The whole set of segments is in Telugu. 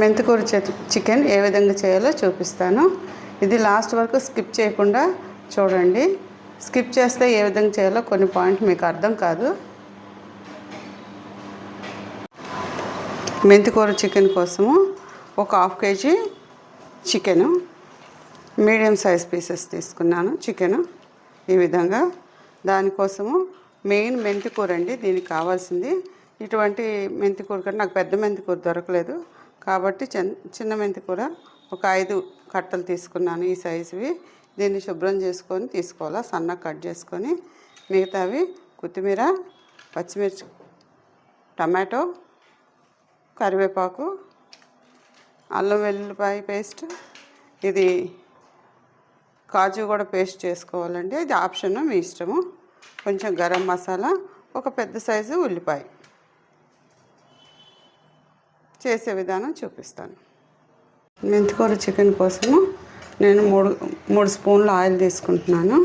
మెంతికూర చికెన్ ఏ విధంగా చేయాలో చూపిస్తాను. ఇది లాస్ట్ వరకు స్కిప్ చేయకుండా చూడండి. స్కిప్ చేస్తే ఏ విధంగా చేయాలో కొన్ని పాయింట్ మీకు అర్థం కాదు. మెంతికూర చికెన్ కోసము ఒక half KG chicken medium size pieces తీసుకున్నాను చికెను ఈ విధంగా. దానికోసము మెయిన్ మెంతికూర అండి దీనికి కావాల్సింది. ఇటువంటి మెంతికూర కంటే నాకు పెద్ద మెంతికూర దొరకలేదు. కాబట్టి చిన్న మెంతి కూర ఒక ఐదు కట్టలు తీసుకున్నాను ఈ సైజువి. దీన్ని శుభ్రం చేసుకొని తీసుకోవాలా? సన్నగా కట్ చేసుకొని మిగతావి కొత్తిమీర పచ్చిమిర్చి టమాటో కరివేపాకు అల్లం వెల్లుల్లిపాయ పేస్ట్. ఇది కాజు కూడా పేస్ట్ చేసుకోవాలండి. ఇది ఆప్షన్ మీ ఇష్టము. కొంచెం గరం మసాలా ఒక పెద్ద సైజు ఉల్లిపాయ. చేసే విధానం చూపిస్తాను. మెంతికూర చికెన్ కోసము నేను మూడు మూడు స్పూన్లు ఆయిల్ తీసుకుంటున్నాను.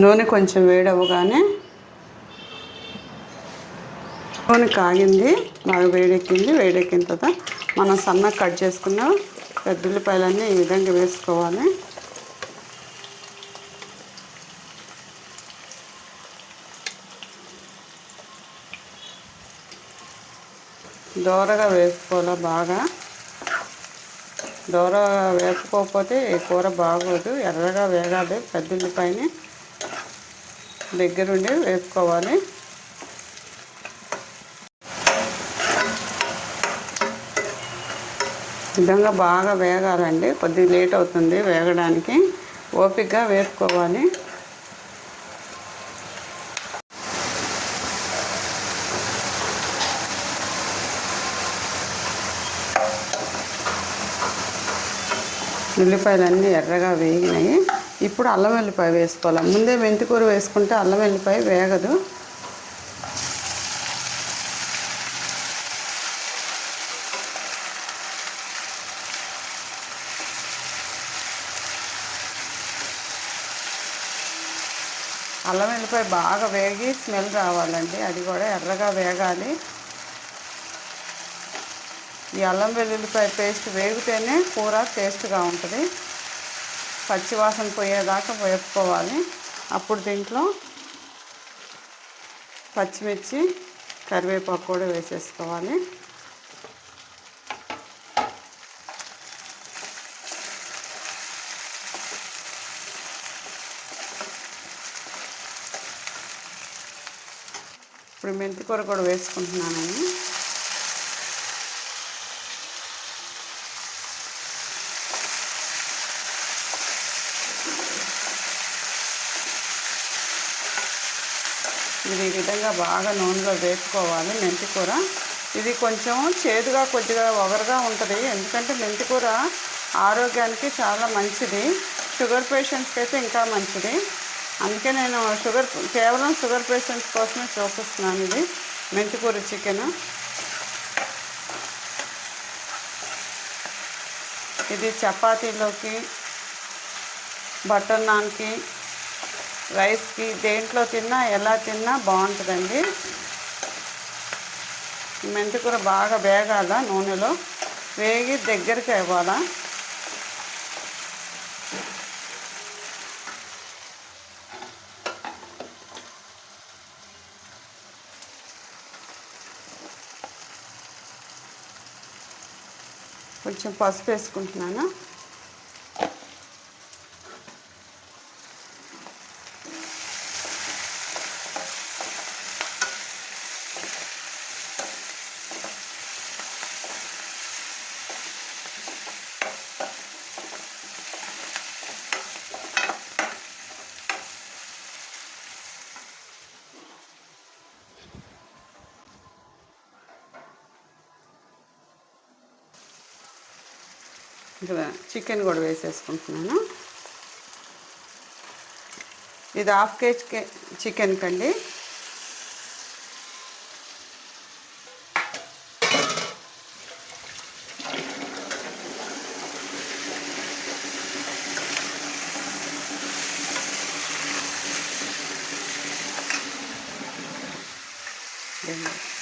నూనె కొంచెం వేడవగానే నూనె కాగింది బాగా వేడెక్కింది వేడెక్కిన తర్వాత మనం సన్నగా కట్ చేసుకున్న పెద్ద ఉల్లిపాయలన్నీ ఈ విధంగా వేసుకోవాలి. దోరగా వేసుకోవాలి బాగా? దోర వేసుకోకపోతే ఈ కూర బాగోదు. ఎర్రగా వేగాలి. పెద్ద ఉల్లిపాయని దగ్గరుండి వేసుకోవాలి. విధంగా బాగా వేగాలండి. కొద్దిగా లేట్ అవుతుంది వేగడానికి. ఓపికగా వేసుకోవాలి ఉల్లిపాయలన్నీ ఎర్రగా వేగినాయి. ఇప్పుడు అల్లం వెల్లిపాయ వేసుకోవాలి. ముందే మెంతికూర వేసుకుంటే అల్లం వెల్లిపాయ వేగదు. అల్లం వెల్లిపాయ బాగా వేగి స్మెల్ రావాలండి. అది కూడా ఎర్రగా వేగాలి. ఈ అల్లం వెల్లుల్లిపాయ పేస్ట్ వేగితేనే కూర టేస్ట్గా ఉంటుంది. పచ్చివాసన పోయేదాకా వేపుకోవాలి. అప్పుడు దీంట్లో పచ్చిమిర్చి కరివేపాకు కూడా వేసేసుకోవాలి. ఇప్పుడు మెంతి కూర కూడా వేసుకుంటున్నాను ఇది ఈ విధంగా బాగా నూనెలో వేసుకోవాలి మెంతికూర ఇది కొంచెం చేదుగా కొద్దిగా ఒగరుగా ఉంటుంది. ఎందుకంటే మెంతికూర ఆరోగ్యానికి చాలా మంచిది. షుగర్ పేషెంట్స్కి అయితే ఇంకా మంచిది. అందుకే నేను షుగర్ కేవలం షుగర్ పేషెంట్స్ కోసమే చూపిస్తున్నాను ఇది. మెంతికూర చికెన్. ఇది చపాతీలోకి బటర్ నాన్కి రైస్కి దేంట్లో తిన్నా ఎలా తిన్నా బాగుంటుందండి. మెంతికూర బాగా వేగాల నూనెలో. వేగి దగ్గరికి ఇవ్వాలా. కొంచెం పసుపు వేసుకుంటున్నాను ఇంకా చికెన్ కూడా వేసేసుకుంటున్నాను. ఇది హాఫ్ కేజీ చికెన్ కండి. Thank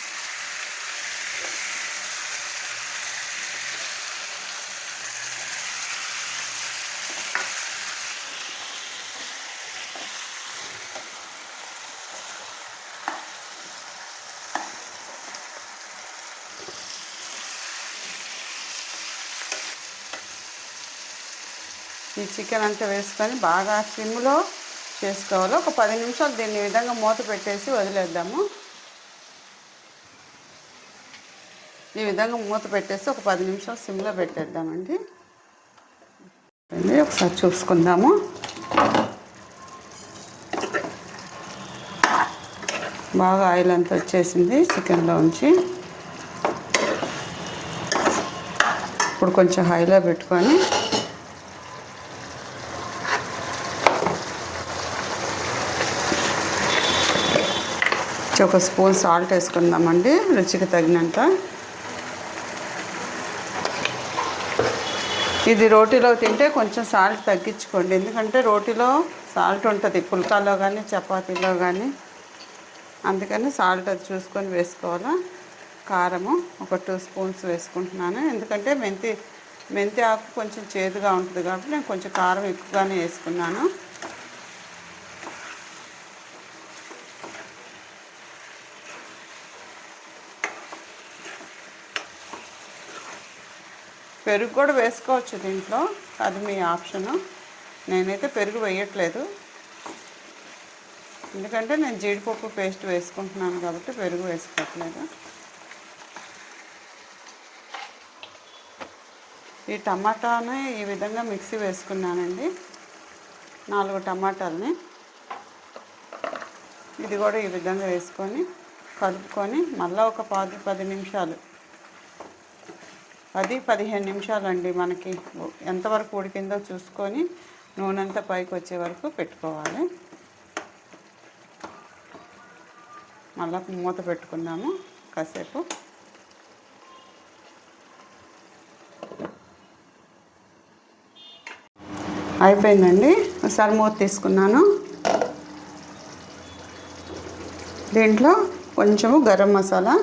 ఈ చికెన్ అంతా వేసుకొని బాగా సిమ్లో చేసుకోవాలి. ఒక పది నిమిషాలు దీన్ని విధంగా మూత పెట్టేసి వదిలేద్దాము. ఈ విధంగా మూత పెట్టేసి ఒక పది నిమిషాలు సిమ్లో పెట్టేద్దామండి. ఒకసారి చూసుకుందాము. బాగా ఆయిల్ అంతా వచ్చేసింది చికెన్లో ఉంచి ఇప్పుడు కొంచెం హైలో పెట్టుకొని ఒక స్పూన్ సాల్ట్ వేసుకుందామండి రుచికి తగినంత. ఇది రోటీలో తింటే కొంచెం సాల్ట్ తగ్గించుకోండి. ఎందుకంటే రోటీలో సాల్ట్ ఉంటుంది పుల్కాలో కానీ చపాతీలో కానీ అందుకని సాల్ట్ అది చూసుకొని వేసుకోవాలా. కారము ఒక టూ స్పూన్స్ వేసుకుంటున్నాను. ఎందుకంటే మెంతి మెంతి ఆకు కొంచెం చేదుగా ఉంటుంది కాబట్టి నేను కొంచెం కారం ఎక్కువగానే వేసుకున్నాను. పెరుగు కూడా వేసుకోవచ్చు దీంట్లో. అది మీ ఆప్షను. నేనైతే పెరుగు వేయట్లేదు. ఎందుకంటే నేను జీడిపప్పు పేస్ట్ వేసుకుంటున్నాను కాబట్టి పెరుగు వేసుకోవట్లేదు. ఈ టమాటాని ఈ విధంగా మిక్సీ వేసుకున్నానండి. నాలుగు టమాటాలని. ఇది కూడా ఈ విధంగా వేసుకొని కలుపుకొని మళ్ళీ ఒక పది పది నిమిషాలు పది పదిహేను నిమిషాలు అండి మనకి ఎంతవరకు ఉడికిందో చూసుకొని నూనె అంతా పైకి వచ్చే వరకు పెట్టుకోవాలి. మళ్ళీ మూత పెట్టుకుందాము కాసేపు. అయిపోయిందండి. ఒకసారి మూత తీసుకున్నాను. దీంట్లో కొంచెము గరం మసాలా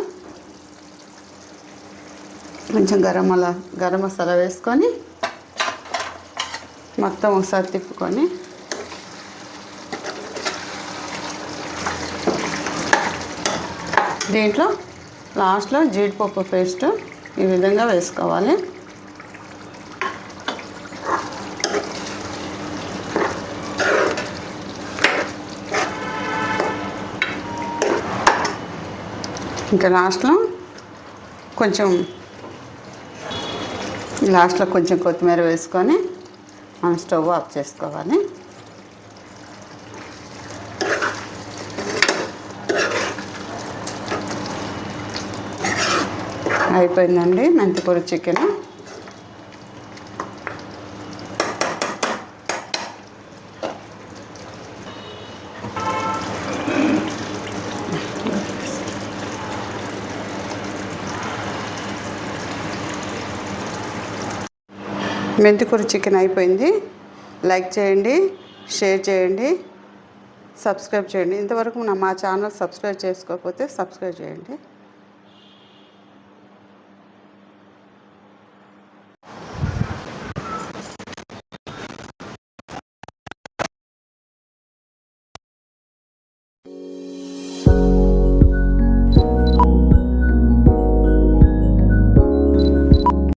కొంచెం గరం మసాలా గరం మసాలా వేసుకొని మొత్తం ఒకసారి తిప్పుకొని దీంట్లో లాస్ట్లో జీడిపప్పు పేస్ట్ ఈ విధంగా వేసుకోవాలి. ఇంకా లాస్ట్లో కొంచెం లాస్ట్లో కొంచెం కొత్తిమీర వేసుకొని మనం స్టవ్ ఆఫ్ చేసుకోవాలి. అయిపోయిందండి మెంతికూర చికెన్. మెంతికూర చికెన్ అయిపోయింది. లైక్ చేయండి షేర్ చేయండి సబ్స్క్రైబ్ చేయండి. ఇంతవరకు నా మా ఛానల్ సబ్స్క్రైబ్ చేసుకోకపోతే సబ్స్క్రైబ్ చేయండి.